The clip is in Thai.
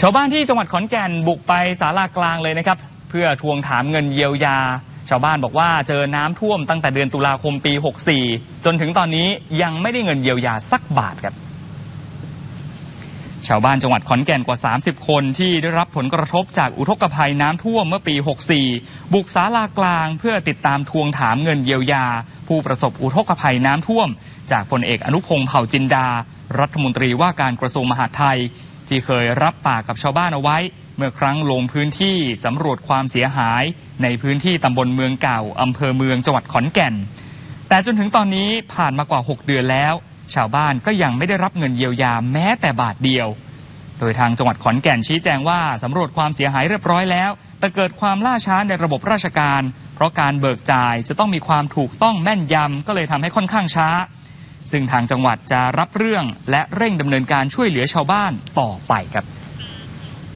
ชาวบ้านที่จังหวัดขอนแก่นบุกไปศาลากลางเลยนะครับ เพื่อทวงถามเงินเยียวยา ชาวบ้านบอกว่าเจอน้ำท่วมตั้งแต่เดือนตุลาคมปี 64 จนถึงตอนนี้ยังไม่ได้เงินเยียวยาสักบาทครับ ชาวบ้านจังหวัดขอนแก่นกว่า 30 คนที่ได้รับผลกระทบจากอุทกภัยน้ำท่วมเมื่อปี 64 บุกศาลากลางเพื่อติดตามทวงถามเงินเยียวยา ผู้ประสบอุทกภัยน้ำท่วม จากพลเอกอนุพงษ์เผ่าจินดา รัฐมนตรีว่าการกระทรวงมหาดไทย ที่เคยรับปากกับชาวบ้านเอาไว้ เมื่อครั้งลงพื้นที่สำรวจความเสียหาย ในพื้นที่ตำบลเมืองเก่าอำเภอเมืองจังหวัดขอนแก่น แต่จนถึงตอนนี้ผ่านมากว่า 6 เดือนแล้ว ชาวบ้านก็ยังไม่ได้รับเงินเยียวยาแม้แต่บาทเดียว โดยทางจังหวัดขอนแก่นชี้แจงว่าสำรวจความเสียหายเรียบร้อยแล้ว แต่เกิดความล่าช้าในระบบราชการ เพราะการเบิกจ่ายจะต้องมีความถูกต้องแม่นยำก็เลยทำให้ค่อนข้างช้า ซึ่งทางจังหวัดจะรับเรื่องและเร่งดำเนินการช่วยเหลือชาวบ้านต่อไปครับ